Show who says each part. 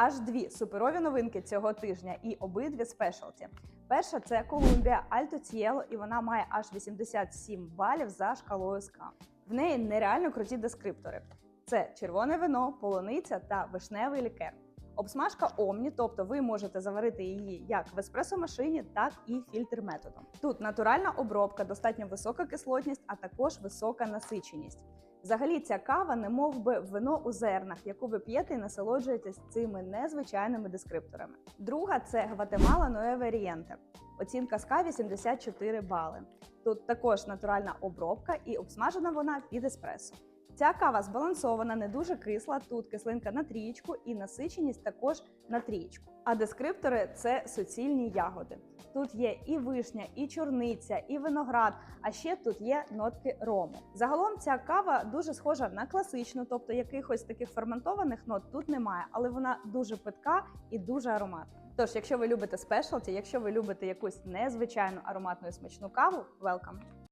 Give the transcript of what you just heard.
Speaker 1: аж дві суперові новинки цього тижня і обидві спешалті. Перша це Columbia Alto Cielo, і вона має аж 87 балів за шкалою СК. В неї нереально круті дескриптори: це червоне вино, полуниця та вишневий лікер. Обсмажка Омні, тобто ви можете заварити її як в еспресо-машині, так і фільтр методом. Тут натуральна обробка, достатньо висока кислотність, а також висока насиченість. Взагалі, ця кава не мов би вино у зернах, яку ви п'єте і насолоджуєтесь цими незвичайними дескрипторами. Друга це Гватемала Ноеве Рієнте. Оцінка СК 84 бали. Тут також натуральна обробка і обсмажена вона під еспресо. Ця кава збалансована, не дуже кисла. Тут кислинка на трієчку і насиченість також на трієчку. А дескриптори це суцільні ягоди. Тут є і вишня, і чорниця, і виноград, а ще тут є нотки рому. Загалом ця кава дуже схожа на класичну, тобто якихось таких ферментованих нот тут немає, але вона дуже питка і дуже ароматна. Тож, якщо ви любите спешалті, якщо ви любите якусь незвичайну ароматну і смачну каву, welcome!